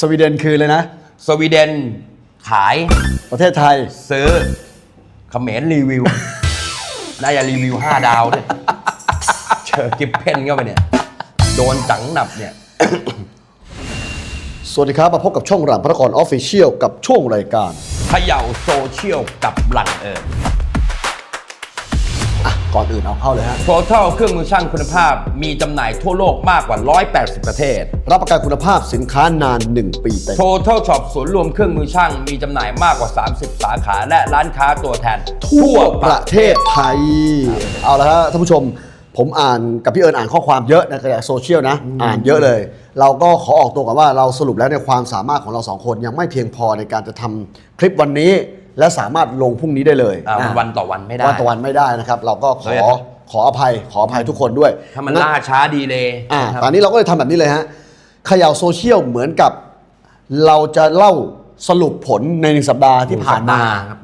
สวีเดนคือเลยนะ สวีเดนขายประเทศไทย ซื้อเขมรรีวิว น่าจะรีวิว 5 ดาวด้วยเจอกิฟเพนเข้าไปเนี่ย โดนจังหนับเนี่ย สวัสดีครับ มาพบกับช่องหลังพระนครออฟฟิเชียลกับช่วงรายการเขย่าโซเชียลกับหลังเอิญ อะก่อนอื่นเอาเข้าเลยฮะโ o ทัลเครื่องมือช่างคุณภาพมีจำหน่ายทั่วโลกมากกว่า 180 ประเทศ รับประกันคุณภาพสินค้านาน 1 ปีเต็ม Total Shop ศูนย์รวมเครื่องมือช่างมีจำหน่ายมากกว่า 30 สาขาและร้านค้าตัวแทน ทั่วประเทศไทย เอาละฮะท่านผู้ชม ผมอ่านกับพี่เอิญอ่านข้อความเยอะในกระแสโซเชียลนะ อ่านเยอะเลย เราก็ขอออกตัวกันว่าเราสรุปแล้วในยความสามารถของเราสองคนยังไม่เพียงพอในการจะทำคลิปวันนี้ และสามารถลงพรุ่งนี้ได้เลยอ่าอะวันต่อวันไม่ได้ วันต่อวันไม่ได้นะครับ เราก็ขอเลยครับขออภัยขออภัยทุกคนด้วยถ้ามันล่าช้าดีเลยอ่านะครับตอนนี้เราก็เลยทำแบบนี้เลยฮะเขย่าโซเชียลเหมือนกับ เราจะเล่าสรุปผลในหนึ่งสัปดาห์ที่ผ่านมา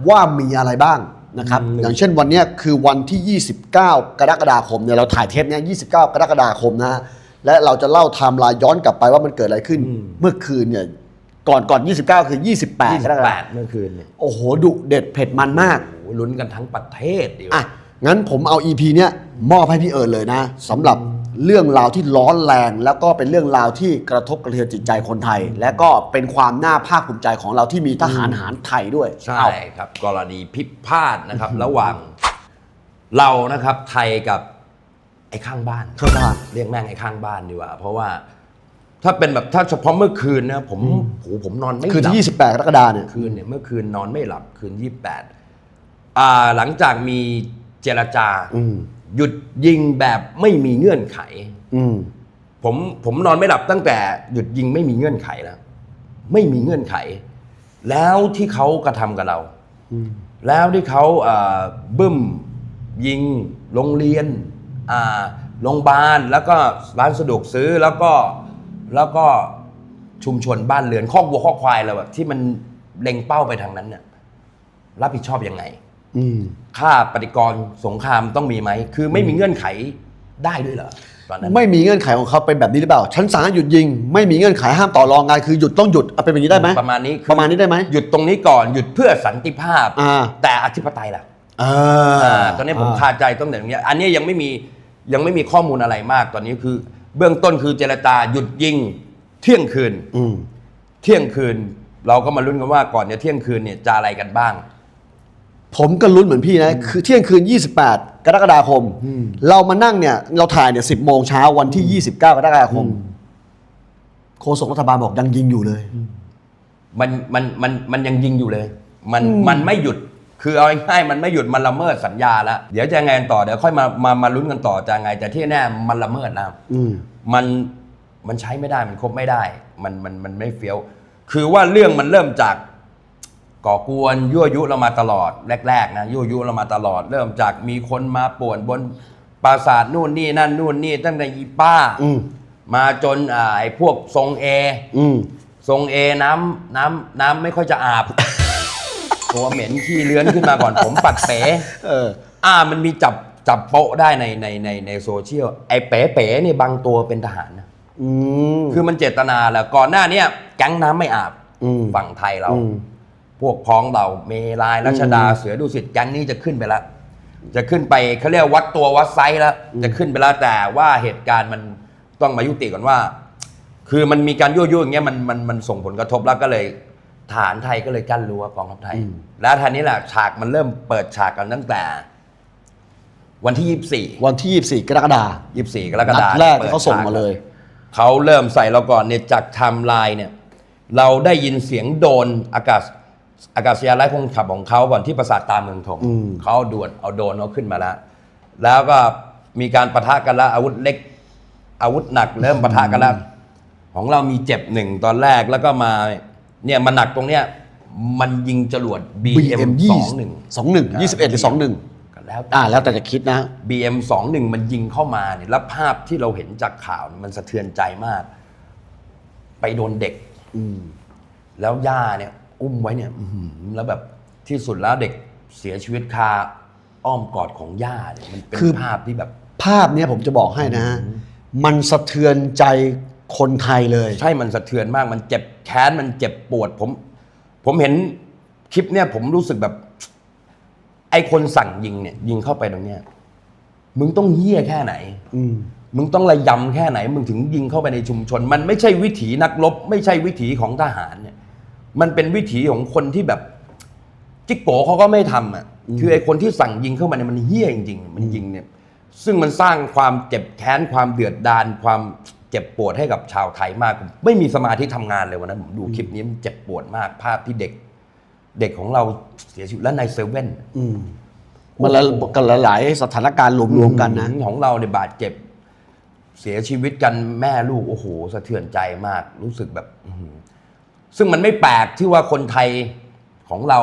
ว่ามีอะไรบ้างนะครับ อย่างเช่นวันเนี้ยคือวันที่ 29 กรกฎาคมเนี่ยเราถ่ายเทปเนี้ย29 กรกฎาคมนะฮะและเราจะเล่าไทม์ไลน์ย้อนกลับไปว่ามันเกิดอะไรขึ้น เมื่อคืนเนี่ย ก่อนก่อน 29 คือ 28กรกฎาคม28เมื่อคืนเนี่ยโอ้โหดุเด็ดเผ็ดมันมากโอ้โหลุ้นกันทั้งประเทศดีอะงั้นผมเอา EP เนี้ยมอบให้พี่เอิญเลยนะสำหรับเรื่องราวที่ร้อนแรง แล้วก็เป็นเรื่องราวที่กระทบกระเทือนจิตใจคนไทย และก็เป็นความน่าภาคภูมิใจของเราที่มีทหารหารไทยด้วยใช่เอา ครับ กรณีพิพาทนะครับ ระหว่างเรานะครับไทยกับไอ้ข้างบ้านข้างบ้าน เรียกแม่งไอ้ข้างบ้านดีกว่า เพราะว่า ถ้าเป็นแบบถ้าเฉพาะเมื่อคืนนะผมโหผมนอนไม่หลับ คือที่ 28กรกฎาเนี่ย คืนเนี่ยเมื่อคืนนอนไม่หลับคืนยี่แปดอ่าหลังจากมีเจรจาอืม หยุดยิงแบบไม่มีเงื่อนไข อืม ผมผมนอนไม่หลับตั้งแต่หยุดยิงไม่มีเงื่อนไขแล้ว ไม่มีเงื่อนไข แล้วที่เขากระทำกับเราแล้วที่เขาเอ่อบึ้ม ยิงโรงเรียนอ่าโรงพยาบาลแล้วก็ร้านสะดวกซื้อแล้วก็ แล้วก็ชุมชนบ้านเรือนคอกวัวคอกควายเราแบบที่มันเล็งเป้าไปทางนั้นเนี่ยรับผิดชอบยังไง อืม ค่าปฏิกรณ์สงครามต้องมีไหม คือไม่มีเงื่อนไขได้ด้วยเหรอตอนนั้น ไม่มีเงื่อนไขของเขาเป็นแบบนี้หรือเปล่าฉันสั่งให้หยุดยิง ไม่มีเงื่อนไขห้ามต่อรองงานคือหยุดต้องหยุดเอาเป็นแบบนี้ได้ไหมประมาณนี้คือประมาณนี้ได้ไหมหยุดตรงนี้ก่อนหยุดเพื่อสันติภาพ อ่าแต่อธิปไตยล่ะอ่า อ่าตอนนี้ผมคาใจตั้งแต่ตรงเนี้ยอันนี้ยังไม่มียังไม่มีข้อมูลอะไรมากตอนนี้คือ เบื้องต้นคือเจรจาหยุดยิงเที่ยงคืน อืม เที่ยงคืน เราก็มาลุ้นกันว่าก่อนจะเที่ยงคืนเนี่ยจะอะไรกันบ้าง ผมก็ลุ้นเหมือนพี่นะ คือเที่ยงคืน 28 กรกฎาคม เรามานั่งเนี่ย เราถ่ายเนี่ย 10 โมงเช้าวันที่ 29 กรกฎาคม โฆษกรัฐบาลบอกยังยิงอยู่เลย มันมันมันมันยังยิงอยู่เลย มันมันไม่หยุด คือเอาง่ายๆมันไม่หยุดมันละเมิดสัญญาแล้วเดี๋ยวจะไงกันต่อเดี๋ยวค่อยมามามาลุ้นกันต่อจะไงแต่ที่แน่มันละเมิดแล้วอืมมันมันใช้ไม่ได้มันครบไม่ได้ มันมันมันไม่เฟี้ยว คือว่าเรื่องมันเริ่มจากก่อกวนยั่วยุเรามาตลอดแรกๆนะยั่วยุเรามาตลอด เริ่มจากมีคนมาป่วนบนปราสาทนู่นนี่นั่นนู่นนี่ตั้งแต่อีป้า อืมมาจนอ่าไอ้พวกทรงเออืมทรงเอน้ำน้ำน้ำไม่ค่อยจะอาบ ตัวเหม็นขี้เลื้อนขึ้นมาก่อน ผมปัดเป๋เออ อ่ามันมีจับจับโป๊ะได้ในในในในโซเชียลไอ้เป๋เป๋เนี่ยบางตัวเป็นทหารนะอืมคือมันเจตนาแหละก่อนหน้าเนี้ยแก๊งน้ำไม่อาบอืม ฝั่งไทยเรา อืม พวกพ้องเราเมลายรัชดาอืมเสือดุสิตแก๊งนี้จะขึ้นไปแล้ว จะขึ้นไปเขาเรียกวัดตัววัดไซส์แล้ว จะขึ้นไปแล้วแต่ว่าเหตุการณ์มันต้องมายุติก่อนว่า คือมันมีการยั่วยุอย่างเงี้ยมันมันมันส่งผลกระทบแล้วก็เลย ฐานไทยก็เลยกั้นรั้วกองทัพไทย แล้วทีนี้แหละฉากมันเริ่มเปิดฉากกันตั้งแต่ วันที่ยี่สี่วันที่ 24 กรกฎาคมยี่สี่กรกนัดฎาคมแรกปิดเขาส่งฉมาเลย เขาเริ่มใส่เราก่อนเนี่ยจากไทม์ไลน์เนี่ย เราได้ยินเสียงโดรนอากาศอากาศยานไร้คนขับของเขาก่อนที่ปราสาทตาเมืองทองอืมเขาเอาด่วนเอาโดรนเขาขึ้นมาแล้ว แล้วก็มีการปะทะกันแล้วอาวุธเล็ก อาวุธหนักเริ่มปะทะกันแล้วของเรามีเจ็บหนึ่งตอนแรกแล้วก็มา เนี่ยมันหนักตรงเนี้ยมันยิงจรวด BM 20สองหนึ่ง21 21 หรือ 21ก็แล้วอ่าแล้วแต่จะคิดนะ BM 2 1มันยิงเข้ามาเนี่ยแล้วภาพที่เราเห็นจากข่าวเนี่ยมันสะเทือนใจมาก ไปโดนเด็ก อืมแล้วย่าเนี่ย อุ้มไว้เนี่ยอื้อหือแล้วแบบที่สุดแล้วเด็กเสียชีวิตคาอ้อมกอดของย่าเนี่ยมันเป็นคือ ภาพที่แบบ ภาพเนี้ยผมจะบอกให้นะฮะมันสะเทือนใจ คนไทยเลย ใช่มันสะเทือนมากมันเจ็บแค้นมันเจ็บปวดผม ผมเห็นคลิปเนี่ยผมรู้สึกแบบ ไอ้คนสั่งยิงเนี่ย ยิงเข้าไปตรงเนี้ยมึงต้องเหี้ยแค่ไหน อืมมึงต้องระยำแค่ไหน มึงถึงยิงเข้าไปในชุมชน มันไม่ใช่วิถีนักรบ ไม่ใช่วิถีของทหารเนี่ย มันเป็นวิถีของคนที่แบบจิกโกเขาก็ไม่ทำอะ คือไอ้คนที่สั่งยิงเข้ามาเนี่ยมันเฮี้ยจริงๆมันยิงเนี่ย ซึ่งมันสร้างความเจ็บแค้นความเดือดดาลความ เจ็บปวดให้กับชาวไทยมากผมไม่มีสมาธิทำงานเลยวันนั้นผมดูคลิปนี้มันเจ็บปวดมาก ภาพที่เด็ก เด็กของเราเสียชีวิตและในเซเว่นอืมมันละกันหลายๆสถานการณ์รวมๆกันนะของเราเนี่ยบาดเจ็บ เสียชีวิตกันแม่ลูกโอ้โหสะเทือนใจมาก รู้สึกแบบอื้อหือซึ่งมันไม่แปลกที่ว่าคนไทยของเรา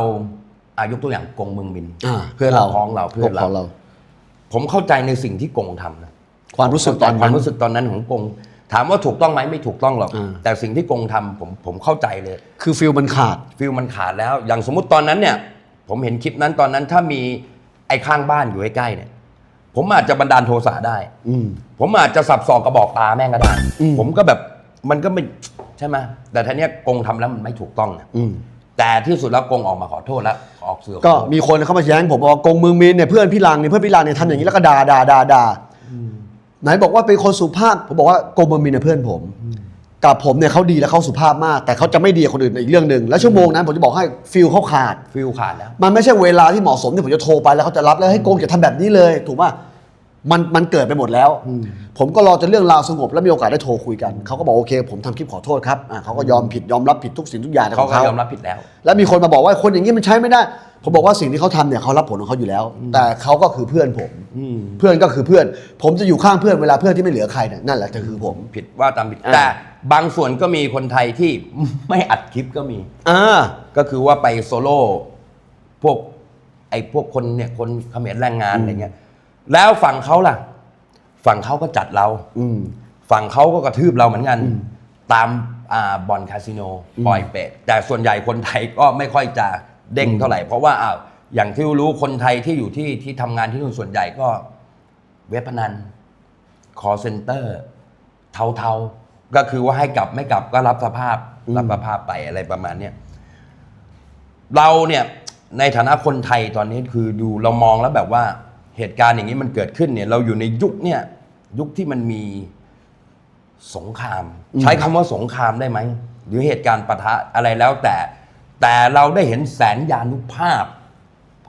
อายกตัวอย่างกงเมืองมินอ่าเพื่อนเราพ้องเราเพื่อนพวกพ้องเราเรา ผมเข้าใจในสิ่งที่กงทำนะความรู้สึกตอนควานั้มนรู้สึกตอนนั้นของกง ถามว่าถูกต้องไหมไม่ถูกต้องหรอก อ่า แต่สิ่งที่กงทำผมผมเข้าใจเลย คือฟิลมันขาด ฟิลมันขาดแล้ว อย่างสมมุติตอนนั้นเนี่ย ผมเห็นคลิปนั้นตอนนั้นถ้ามีไอ้ข้างบ้านอยู่ใกล้ๆเนี่ย ผมอาจจะบันดาลโทสะได้ อืม ผมอาจจะสับสอกกระบอกตาแม่งก็ได้ อืม ผมก็แบบมันก็ไม่ใช่ไหมแต่ทีเนี้ยกงทำแล้วมันไม่ถูกต้องนะอืม แต่ที่สุดแล้วกงออกมาขอโทษแล้วออกเสือขอก็โทษ มีคนเข้ามาแย้งผมบอกว่ากงเมืองมินเนี่ยเพื่อนพี่ลังเนี่ยเพื่อนพี่ลังเนี่ยทำอย่างนี้แล้วก็ด่าด่าด่าด่า ไหนบอกว่าเป็นคนสุภาพผมบอกว่ากงเมืองมินเนี่ยเพื่อนผม กับผมเนี่ยเขาดีและเขาสุภาพมาก แต่เขาจะไม่ดีกับคนอื่นอีกเรื่องหนึ่งแล้วชั่วโมงนั้นผมจะบอกให้ฟิลเขาขาด ฟิลขาดแล้ว มันไม่ใช่เวลาที่เหมาะสมที่ผมจะโทรไปแล้วเขาจะรับแล้วให้โกงอย่าทำแบบนี้เลย ถูกป่ะ มันมันเกิดไปหมดแล้ว ผมก็รอจนเรื่องราวสงบแล้วมีโอกาสได้โทรคุยกัน เขาก็บอกโอเค ผมทำคลิปขอโทษครับอะเขาก็ยอมผิดยอมรับผิดทุกสิ่งทุกอย่างขเขาองก็เขา ยอมรับผิดแล้ว แล้วมีคนมาบอกว่าคนอย่างนี้มันใช้ไม่ได้ ผมบอกว่าสิ่งที่เขาทำเนี่ยเขารับผลของเขาอยู่แล้ว แต่เขาก็คือเพื่อนผมอืมเพื่อนก็คือเพื่อน ผมจะอยู่ข้างเพื่อนเวลาเพื่อนที่ไม่เหลือใครเนี่ยนั่นแหละจะคือผม ผิดว่าตามผิด อ่า แต่บางส่วนก็มีคนไทยที่ ไม่อัดคลิปก็มี อ่า ก็คือว่าไปโซโล่พวกไอ้พวกคนเนี่ยคนเขมรแรงงานอะไรเงี้ย แล้วฝั่งเขาล่ะ ฝั่งเขาก็จัดเรา อืม ฝั่งเขาก็กระทืบเราเหมือนกัน ตามอ่าบ่อนคาสิโนปล่อยเป็ดแต่ส่วนใหญ่คนไทยก็ไม่ค่อยจะเด้งเท่าไหร่ เพราะว่าอ้าวอย่างที่รู้คนไทยที่อยู่ที่ที่ทำงานที่นู่นส่วนใหญ่ก็เว็บพนันคอเซ็นเตอร์ เทาๆ ก็คือว่าให้กลับไม่กลับก็รับสภาพรับสภาพไปอะไรประมาณเนี้ยเราเนี่ยในฐานะคนไทยตอนนี้คือดูเรามองแล้วแบบว่า เหตุการณ์อย่างนี้มันเกิดขึ้นเนี่ยเราอยู่ในยุคเนี่ยยุคที่มันมีสงคราม ใช้คำว่าสงครามได้ไหม หรือเหตุการณ์ปะทะอะไรแล้วแต่ แต่เราได้เห็นแสนยานุภาพ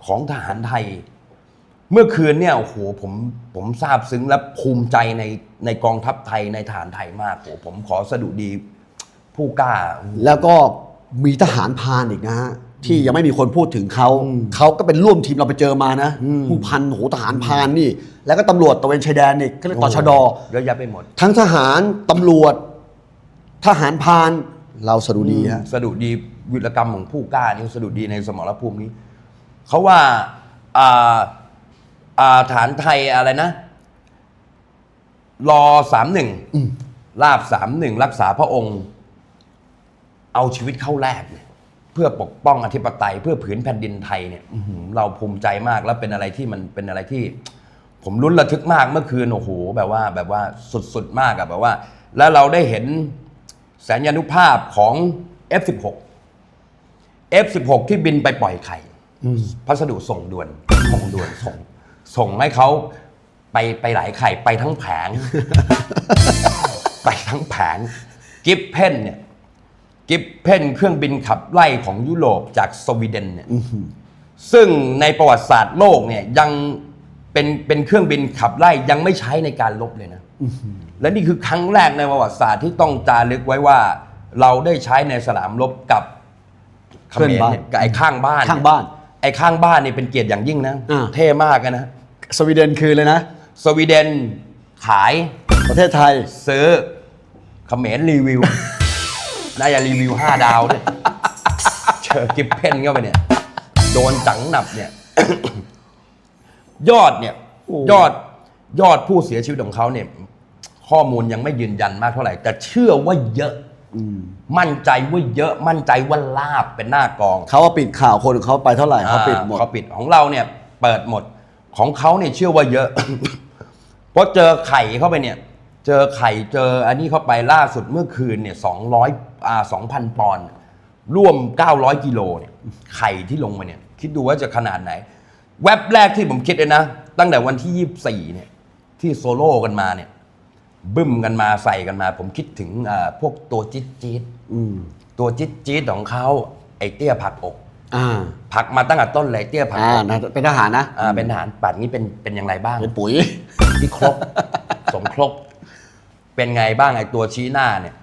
ของทหารไทย เมื่อคืนเนี่ยโอ้โหผมผมซาบซึ้งและภูมิใจในในกองทัพไทยในฐานไทยมากโอ้โหผมขอสะดุดีผู้กล้า แล้วก็มีทหารพรานอีกนะฮะ ที่ยังไม่มีคนพูดถึงเขาเขาก็เป็นร่วมทีมเราไปเจอมานะ ผู้พันโหทหารพรานนี่ แล้วก็ตำรวจตระเวนชายแดนนี่ก็เรียกตชดเยอะแยะไปหมด ทั้งทหารตำรวจ ทหารพรานเราสะดุดีฮะสะดุดีวิรกรรมของผู้กล้านี่สะดุดีในสมรภูมินี้เขาว่าอ่าอ่าฐานไทยอะไรนะ รอสามหนึ่งลาบสามหนึ่งรักษาพระองค์ เอาชีวิตเข้าแลกเนี่ย เพื่อปกป้องอธิปไตยเพื่อผืนแผ่นดินไทยเนี่ยอื้อหือเราภูมิใจมากแล้วเป็นอะไรที่มันเป็นอะไรที่ ผมลุ้นระทึกมากเมื่อคืนโอ้โหแบบว่าแบบว่าสุดๆมากอะแบบว่า แล้วเราได้เห็นแสนยานุภาพของ F16 F16 ที่บินไปปล่อยไข่พัสดุส่งด่วนส่งด่วนส่ง ส่งให้เขาไปไปหลายไข่ไปทั้งแผง ไปทั้งแผงกิฟเพนเนี่ย กิฟเพนเครื่องบินขับไล่ของยุโรปจากสวีเดนเนี่ยซึ่งในประวัติศาสตร์โลกเนี่ยยังเป็นเป็นเครื่องบินขับไล่ยังไม่ใช้ในการลบเลยนะและนี่คือครั้งแรกในประวัติศาสตร์ที่ต้องจารึกไว้ว่า เราได้ใช้ในสนามรบกับเขมรเนี่ยกับไอ้ข้างบ้านเยข้างบ้าน ไอ้ข้างบ้านนี่เป็นเกียรติอย่างยิ่งนะอ่าเท่มากอะนะสวีเดนคือเลยนะ สวีเดนขายประเทศไทยซื้อเขมรรีวิว น่าจะรีวิวห้าดาวด้วยเจอกิฟเพนเข้าไปเนี่ย โดนจังหนับเนี่ย ยอดเนี่ยโอ้ยอดยอดผู้เสียชีวิตของเขาเนี่ย ข้อมูลยังไม่ยืนยันมากเท่าไหร่ แต่เชื่อว่าเยอะมั่นใจว่าเยอะมั่นใจว่าลาบเป็นหน้ากองเขาว่าปิดข่าวคนของเขาไปเท่าไหร่เขาปิดหมดอ่เขาปิดของเราเนี่ย เปิดหมดของเขาเนี่ยเชื่อว่าเยอะเพราะเจอไข่เข้าไปเนี่ย เจอไข่เจออันนี้เข้าไปล่าสุดเมื่อคืนเนี่ยสองร้อย อ่าสองพันปอนด์ร่วม 900กิโลเนี่ยไข่ที่ลงมาเนี่ย คิดดูว่าจะขนาดไหน แว็บแรกที่ผมคิดเลยนะ ตั้งแต่วันที่ 24 เนี่ย ที่โซโล่กันมาเนี่ย บึ้มกันมาใส่กันมา ผมคิดถึงอ่าพวกตัวจี๊ดจี๊ดอืมตัวจี๊ดจี๊ดของเขาไอเตี้ยผักอกอ่าผักมาตั้งแต่ต้นเลยเตี้ยผักอ่าอกนะเป็นทหารนะอ่าเป็นทหารปัดนี้เป็นเป็นอย่างไรบ้างเป็นปุ๋ยที่ครบสมครบ เป็นไงบ้างไอ้ตัวชี้หน้าเนี่ย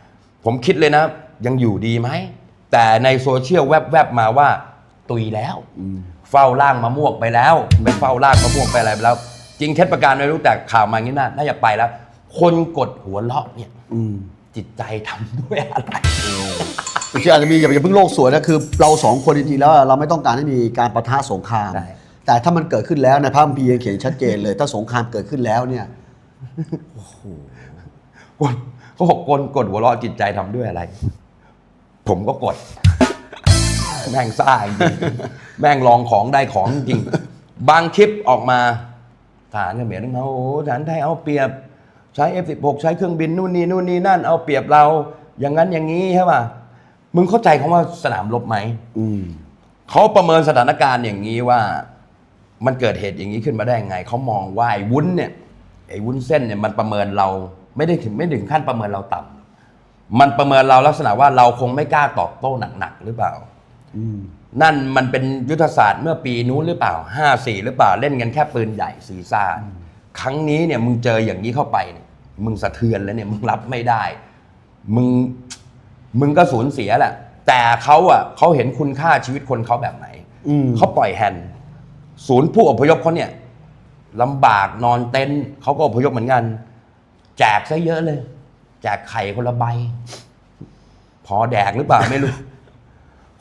ผมคิดเลยนะ ยังอยู่ดีไหม แต่ในโซเชียลแวบๆมาว่า ตุยแล้ว เฝ้าล่างมะม่วงไปแล้วไปเฝ้าล่างมะม่วงไปอะไรไปแล้ว จริงเท็จประการไม่รู้แต่ข่าวมาอย่างนี้น่าน่าจะไปแล้ว คนกดหัวเราะเนี่ยอืมจิตใจทำด้วยอะไร คืออาจจะมีอย่าอย่าเพิ่งโลกสวยนะคือเราสองคนจริงๆแล้วเราไม่ต้องการให้มีการประทะสงคราม ใช่ แต่ถ้ามันเกิดขึ้นแล้วในพระคัมภีร์ยังเขียนชัดเจนเลย ถ้าสงครามเกิดขึ้นแล้วเนี่ยคนเขาบอกคนกดหัวเราะจิตใจทำด้วยอะไร ผมก็กด แม่งซ่าจริงๆแม่งลองของได้ของจริง บางคลิปออกมาฐานเขมรต้องมาโอ้โหฐานไทยเอาเปรียบ ใช้ F16 ใช้เครื่องบินนู่นนี่นู่นนี่นั่นเอาเปรียบเรา อย่างนั้นอย่างนี้ใช่ป่ะมึงเข้าใจคำว่าสนามรบไหมอืมเขาประเมินสถานการณ์อย่างนี้ว่า มันเกิดเหตุอย่างนี้ขึ้นมาได้ยังไงเขามองว่าไอ้วุ้นเนี่ยไอ้วุ้นเส้นเนี่ยมันประเมินเรา ไม่ได้ถึงไม่ถึงขั้นประเมินเราต่ำ มันประเมินเราลักษณะว่าเราคงไม่กล้าตอบโต้หนักๆหรือเปล่า อืม นั่นมันเป็นยุทธศาสตร์เมื่อปีนู้นหรือเปล่าห้าสี่หรือเปล่าเล่นกันแค่ปืนใหญ่ซีซ่าครั้งนี้เนี่ยมึงเจออย่างนี้เข้าไปเนี่ยมึงสะเทือนแล้วเนี่ยมึงรับไม่ได้ มึงมึงก็สูญเสียแหละ แต่เขาอะเขาเห็นคุณค่าชีวิตคนเขาแบบไหนอืม เขาปล่อยแฮนด์ศูนย์ผู้อพยพเขาเนี่ยลำบากนอนเต็นท์เขาก็อพยพเหมือนกัน แจกซะเยอะเลย แจกไข่คนละใบ พอแดกหรือเปล่าไม่รู้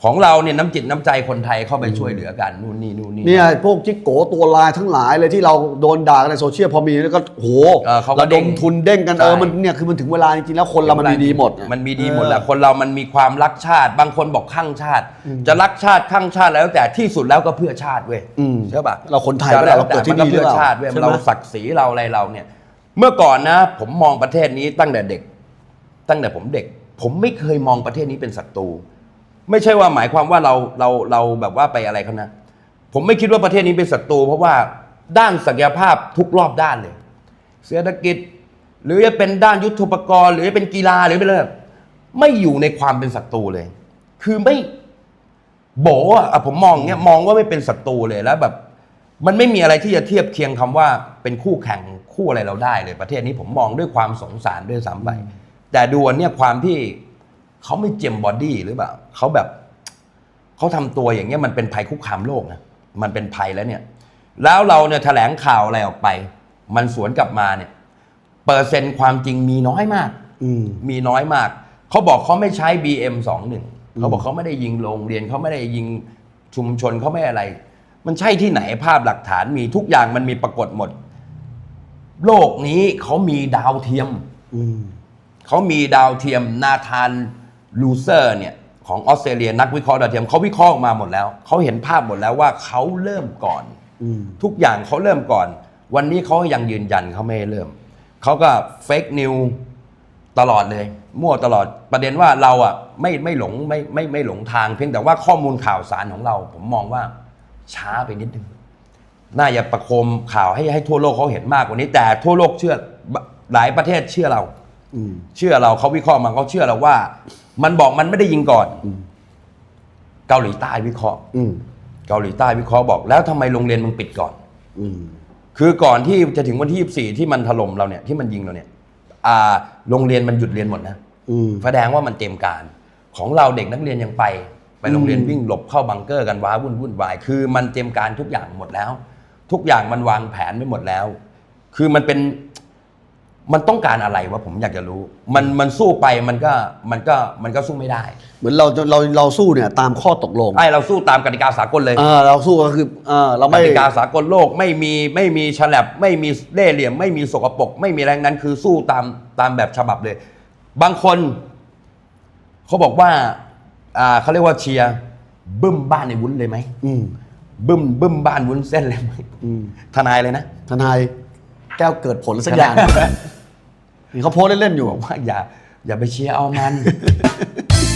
ของเราเนี่ยน้ำจิตน้ำใจคนไทยเข้าไปช่วยเหลือกันนู่นนี่นู่นนี่เนี่ยพวกจิกโกตัวลายทั้งหลายเลยที่เราโดนด่ากันในโซเชียลพอมีแล้วก็โหเออเขาก็ระดมทุนเด้งกันใช่เออมันเนี่ยคือมันถึงเวลาจริงๆแล้วคนเรามันมีดีหมดมันมีดีหมดแหละคนเรามันมีความรักชาติ บางคนบอกข้างชาติ จะรักชาติข้างชาติแล้วแต่ที่สุดแล้วก็เพื่อชาติเว้ยอืมใช่ปะเราคนไทยจะก็ได้เราเกิดที่นี่แต่มัเพื่อหรือเปล่าชาติเว้ยใช่ไหม เราศักดิ์ศรีเราอะไรเราเนี่ย เมื่อก่อนนะ ผมมองประเทศนี้ตั้งแต่เด็ก ตั้งแต่ผมเด็ก ผมไม่เคยมองประเทศนี้เป็นศัตรูไม่ใช่ว่าหมายความว่าเราเราเราแบบว่าไปอะไรเขานะ ผมไม่คิดว่าประเทศนี้เป็นศัตรูเพราะว่าด้านศักยภาพทุกรอบด้านเลย เศรษฐกิจ หรือจะเป็นด้านยุทธปกรณ์หรือจะเป็นกีฬาหรือเป็นอะไรไม่อยู่ในความเป็นศัตรูเลย คือไม่โบอะอะผมมองเนี้ยมองว่าไม่เป็นศัตรูเลยแล้วแบบ มันไม่มีอะไรที่จะเทียบเคียงคำว่าเป็นคู่แข่งคู่อะไรเราได้เลย ประเทศนี้ผมมองด้วยความสงสารด้วยซ้ำไป แต่ดูอันเนี่ยความที่เขาไม่เจมบอดี้หรือเปล่าเขาแบบเขาทำตัวอย่างเงี้ยมันเป็นภัยคุกคามโลกนะมันเป็นภัยแล้วเนี่ย แล้วเราเนี่ยแถลงข่าวอะไรออกไป มันสวนกลับมาเนี่ย เปอร์เซ็นต์ความจริงมีน้อยมาก อืมมีน้อยมาก เขาบอกเขาไม่ใช้ BM 21เขาบอกเขาไม่ได้ยิงโรงเรียนเขาไม่ได้ยิงชุมชนเขาไม่อะไร มันใช่ที่ไหนภาพหลักฐานมีทุกอย่างมันมีปรากฏหมด โลกนี้เขามีดาวเทียมอืม เขามีดาวเทียมนาธานลูเซอร์เนี่ยของออสเตรเลียนักวิเคราะห์ดาวเทียมเขาวิเคราะห์ออกมาหมดแล้วเขาเห็นภาพหมดแล้วว่าเขาเริ่มก่อนอทุกอย่างเขาเริ่มก่อน วันนี้เขายังยืนยันเขาไม่เริ่มเขาก็เฟกนิวตลอดเลย มั่วตลอดประเด็นว่าเราอะไม่ไม่หลงไม่ไม่ไม่หลงทาง เพียงแต่ว่าข้อมูลข่าวสารของเรา ผมมองว่าช้าไปนิดนึงน่าจะประโคมข่าวให้ให้ทั่วโลกเขาเห็นมากกว่านี้ แต่ทั่วโลกเชื่อหลายประเทศเชื่อเรา เชื่อเราเขาวิเคราะห์มาเขาเชื่อเราว่า มันบอกมันไม่ได้ยิงก่อนเกาหลีใต้วิเคราะห์อืมเกาหลีใต้วิเคราะห์บอก แล้วทำไมโรงเรียนมึงปิดก่อนอืมคือก่อนที่จะถึงวันที่ 24 ที่มันถล่มเราเนี่ยที่มันยิงเราเนี่ย อ่า โรงเรียนมันหยุดเรียนหมดนะอืมแสดงว่ามันเตรียมการ ของเราเด็กนักเรียนยังไป ไปโรงเรียนอืมวิ่งหลบเข้าบังเกอร์กันว้าวุ่นวุ่นวาย คือมันเตรียมการทุกอย่างหมดแล้ว ทุกอย่างมันวางแผนไว้หมดแล้ว คือมันเป็น มันต้องการอะไรวะผมอยากจะรู้ มันมันสู้ไปมันก็มันก็มันก็สู้ไม่ได้เหมือนเราเราเราสู้เนี่ยตามข้อตกลงไอ้เราสู้ตามกติกาสากลเลยเออเราสู้ก็คือเออเรากไม่ติกาสากลโลกไม่มีไม่มีฉลับไม่มีเล่ห์เหลี่ยม ไม่มีสกปรกไม่มีแรงนั้นคือสู้ตามตามแบบฉบับเลย บางคนเขาบอกว่าอ่าเขาเรียกว่าเชียร์บึ้มบ้านในวุ้นเลยไหมอืมบึ้มบึ้มบ้านวุ้นเส้นเลยไหมอืมทนายเลยนะทนาย แก้วเกิดผลสักอย่างนี่เขาโพสต์เล่นๆอยู่บอกว่าอย่า อย่าไปเชียร์เอามัน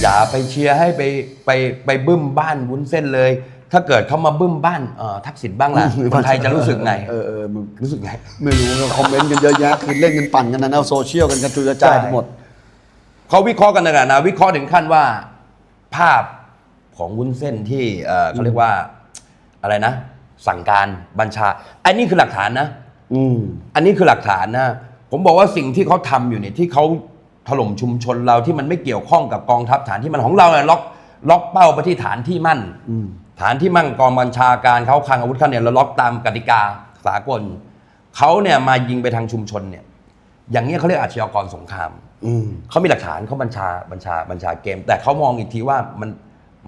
อย่าไปเชียร์ให้ไปไปไปบึ้มบ้านวุ้นเส้นเลย ถ้าเกิดเขามาบึ้มบ้านเอ่อทักษิณบ้างล่ะคนไทยจะรู้สึกไงเออเออมึงรู้สึกไงไม่รู้ก็คอมเมนต์กันเยอะแยะคือเล่นกันปั่นกันนะนะโซเชียลกันกระจุยกระจายไปหมดเขาวิเคราะห์กันนะนะวิเคราะห์ถึงขั้นว่า ภาพของวุ้นเส้นที่เอ่อเขาเรียกว่าอะไรนะ สั่งการบัญชาอันนี้คือหลักฐานนะ อืมอันนี้คือหลักฐานนะ ผมบอกว่าสิ่งที่เขาทำอยู่เนี่ยที่เขาถล่มชุมชนเราที่มันไม่เกี่ยวข้องกับกองทัพฐานที่มันของเราเนี่ยล็อกล็อกเป้าไปที่ฐานที่มั่นอืมฐานที่มั่นกองบัญชาการเขาคลังอาวุธเขาเนี่ยเราล็อกตามกติกาสากลเขาเนี่ยมายิงไปทางชุมชนเนี่ย อย่างเงี้ยเขาเรียกอาชญากรสงครามอืมเขามีหลักฐานเขาบัญชาบัญชาบัญชาเกม แต่เขามองอีกทีว่ามัน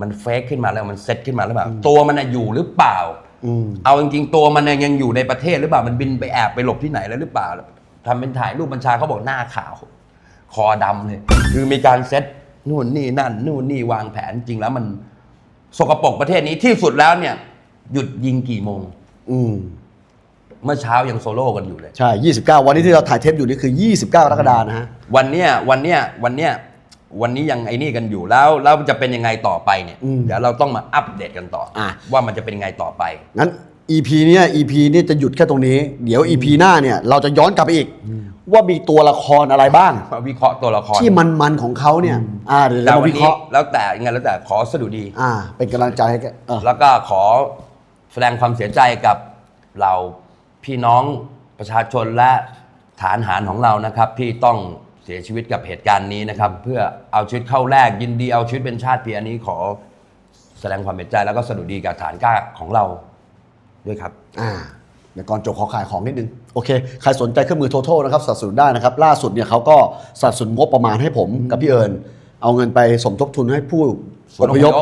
มันเฟกขึ้นมาแล้วมันเซตขึ้นมาแล้วแบบตัวมันน่ะอยู่หรือเปล่า อืมเอาจริงๆตัวมันเนี่ยยังอยู่ในประเทศหรือเปล่ามันบินไปแอบไปหลบที่ไหนแล้วหรือเปล่าทำเป็นถ่ายรูปบัญชาเขาบอกหน้าขาว คอดำเลยคือมีการเซตนู่นนี่นั่นนู่นนี่วางแผนจริงแล้วมัน สกปรกประเทศนี้ที่สุดแล้วเนี่ย หยุดยิงกี่โมง อืมเมื่อเช้ายังโซโล่กันอยู่เลย ใช่ 29 วันนี้ที่เราถ่ายเทปอยู่นี่คือ 29กรกฎานะฮะ วันเนี้ยวันเนี้ยวันเนี้ย วันนี้ยังไอ้นี่กันอยู่แล้วแล้วจะเป็นยังไงต่อไปเนี่ย อืม เดี๋ยวเราต้องมาอัปเดตกันต่ออะว่ามันจะเป็นยังไงต่อไป งั้น EP เนี้ย EP นี่จะหยุดแค่ตรงนี้ เดี๋ยว EP หน้าเนี่ยเราจะย้อนกลับไปอีก ว่ามีตัวละครอะไรบ้าง มาวิเคราะห์ตัวละครที่มันๆของเขาเนี่ย อ่าเดี๋ยวแต่เราวันวิเคนี้ราะห์ แล้วแต่ยังไงแล้วแต่ขอสะดุดี อ่า เป็นกำลังใจให้แกเออแล้วก็ขอแสดงความเสียใจกับเราพี่น้องประชาชนและฐานหารของเรานะครับ ที่ต้องเสียชีวิตกับเหตุการณ์นี้นะครับ เพื่อเอาชีวิตเข้าแรกยินดีเอาชีวิตเป็นชาติเพียรอันนี้ขอแสดงความเสียใจแล้วก็สะดุดีกับฐานกล้าของเราด้วยครับ อ่าเดี๋ยวก่อนจบขอขายของนิดนึง โอเค ใครสนใจเครื่องมือ Total นะครับสนับสนุนได้นะครับ ล่าสุดเนี่ยเขาก็สนับสนุนงบประมาณให้ผมกับพี่เอิญเอาเงินไปสมทบทุนให้ผู้อพยพ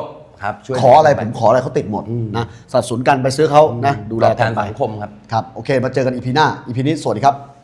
ครับช่วยขออะไรผมขออะไรเขาติดหมดนะสนับสนุนกันไปซื้อเขานะดูแลตอบแทกันนไปสังคมครับครับโอเค มาเจอกันอีพีหน้าอีพีนี้สวัสดีครับ